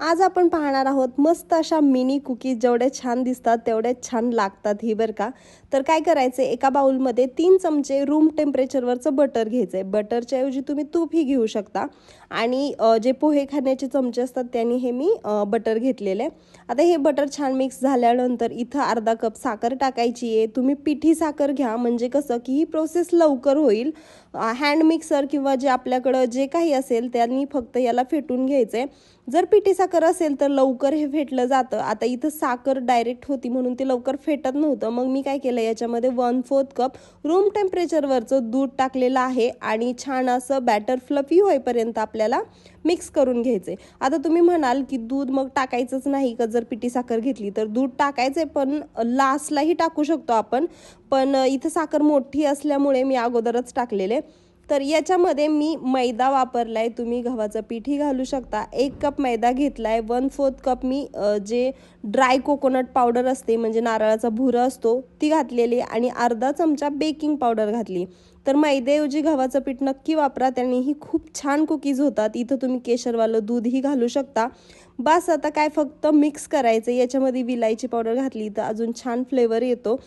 आज आपण पाहणार आहोत मस्त अशा मिनी कुकीज जेवढे छान दिसतात तेवढे छान लागतात ही बरं का. तर काय करायचं एका बाउलमध्ये तीन चमचे रूम टेम्परेचरवरचं बटर घ्यायचं आहे बटरच्या ऐवजी तुम्ही तूपही घेऊ शकता. आणि जे पोहे खाण्याचे चमचे असतात त्यांनी हे मी बटर घेतलेले आहे. आता हे बटर छान मिक्स झाल्यानंतर इथं अर्धा कप साखर टाकायची आहे. तुम्ही पिठी साखर घ्या. म्हणजे कसं की ही प्रोसेस लवकर होईल. हँड मिक्सर किंवा जे आपल्याकडं जे काही असेल त्यांनी फक्त याला फेटून घ्यायचं आहे जर पिठी साखर असेल तर लवकर हे फेटलं जातं. आता इथं साखर डायरेक्ट होती म्हणून ते लवकर फेटत नव्हतं. मग मी काय केलं याच्यामध्ये वन फोर्थ कप रूम टेम्परेचरवरचं दूध टाकलेलं आहे आणि छान असं बॅटर फ्लफी होईपर्यंत आपल्याला मिक्स करून घ्यायचे आता तुम्ही म्हणाल की दूध मग टाकायचंच नाही का? जर पिठी साखर घेतली तर दूध टाकायचंय पण लास्टलाही टाकू शकतो आपण. पण इथं साखर मोठी असल्यामुळे मी अगोदरच टाकलेले. तर याच्यामध्ये मी मैदा वापरला आहे तुम्ही गव्हाचं पीठही घालू शकता. एक कप मैदा घेतला आहे वन फोर्थ कप मी जे ड्राय कोकोनट पावडर असते म्हणजे नारळाचा भुरा असतो ती घातलेली आणि अर्धा चमचा बेकिंग पावडर घातली. तर मैद्याऐवजी गव्हाचं पीठ नक्की वापरा. त्यांनीही खूप छान कुकीज होतात. इथं तुम्ही केशरवालं दूधही घालू शकता. बस आता काय फक्त मिक्स करायचं याच्यामध्ये विलायची पावडर घातली तर अजून छान फ्लेवर येतो.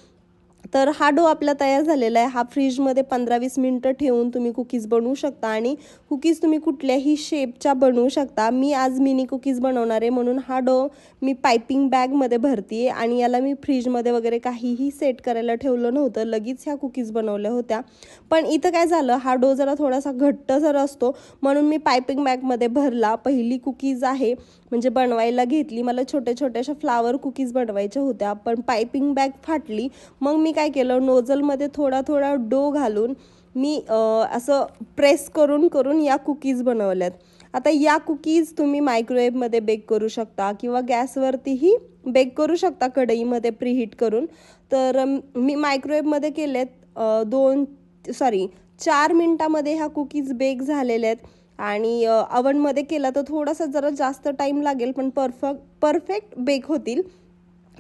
तर हा डो आपला तयार झालेला आहे. हा फ्रीजमध्ये पंधरा वीस मिनटं ठेवून तुम्ही कुकीज बनवू शकता आणि कुकीज तुम्ही कुठल्याही शेपच्या बनवू शकता. मी आज मिनी कुकीज बनवणार आहे म्हणून हा डो मी पायपिंग बॅगमध्ये भरती आहे आणि याला मी फ्रीजमध्ये वगैरे काहीही सेट करायला ठेवलं नव्हतं. लगेच ह्या कुकीज बनवल्या होत्या. पण इथं काय झालं हा डो जरा थोडासा घट्ट जर असतो. म्हणून मी पायपिंग बॅगमध्ये भरला. पहिली कुकीज आहे म्हणजे बनवायला घेतली. मला छोट्या छोट्याशा फ्लावर कुकीज बनवायच्या होत्या. पण पायपिंग बॅग फाटली. मग मी काय केलं? नोझलमध्ये थोडा थोडा डो घालून मी असं प्रेस करून करून या कुकीज बनवल्यात. आता या कुकीज तुम्ही मायक्रोवेव्हमध्ये बेक करू शकता किंवा गॅसवरतीही बेक करू शकता कढईमध्ये प्रीहीट करून. तर मी मायक्रोवेव्हमध्ये केलेत दोन सॉरी चार मिनटामध्ये ह्या कुकीज बेक झालेल्या आहेत. आणि अवनमध्ये केला तर थोडासा जरा जास्त टाईम लागेल पण परफेक्ट परफेक्ट बेक होतील.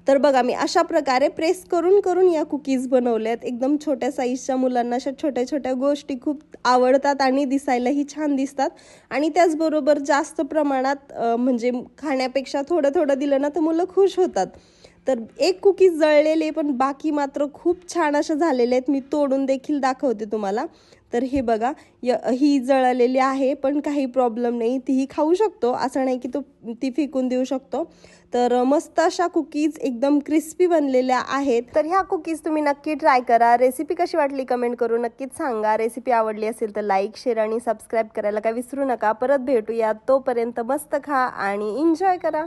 तर बघा मी अशा प्रकारे प्रेस करून करून या कुकीज बनवल्यात. एकदम छोट्या साईजच्या मुलांना अशा छोट्या छोट्या गोष्टी खूप आवडतात आणि दिसायलाही छान दिसतात. आणि त्याचबरोबर जास्त प्रमाणात म्हणजे खाण्यापेक्षा थोडं थोडं दिलं ना तर मुलं खुश होतात. तर एक कुकीज जळलेले पण बाकी मात्र खूप छान अशा झालेले आहेत. मी तोडून देखील दाखवते तुम्हाला. तर हे बघा य ही जळलेली आहे पण काही प्रॉब्लेम नाही. तीही खाऊ शकतो. असं नाही की तो ती फेकून देऊ शकतो. तर मस्त अशा कुकीज एकदम क्रिस्पी बनलेल्या आहेत. तर ह्या कुकीज तुम्ही नक्की ट्राय करा. रेसिपी कशी वाटली कमेंट करू नक्कीच सांगा. रेसिपी आवडली असेल तर लाईक शेअर आणि सबस्क्राईब करायला काय विसरू नका. परत भेटूया. तोपर्यंत मस्त खा आणि एन्जॉय करा.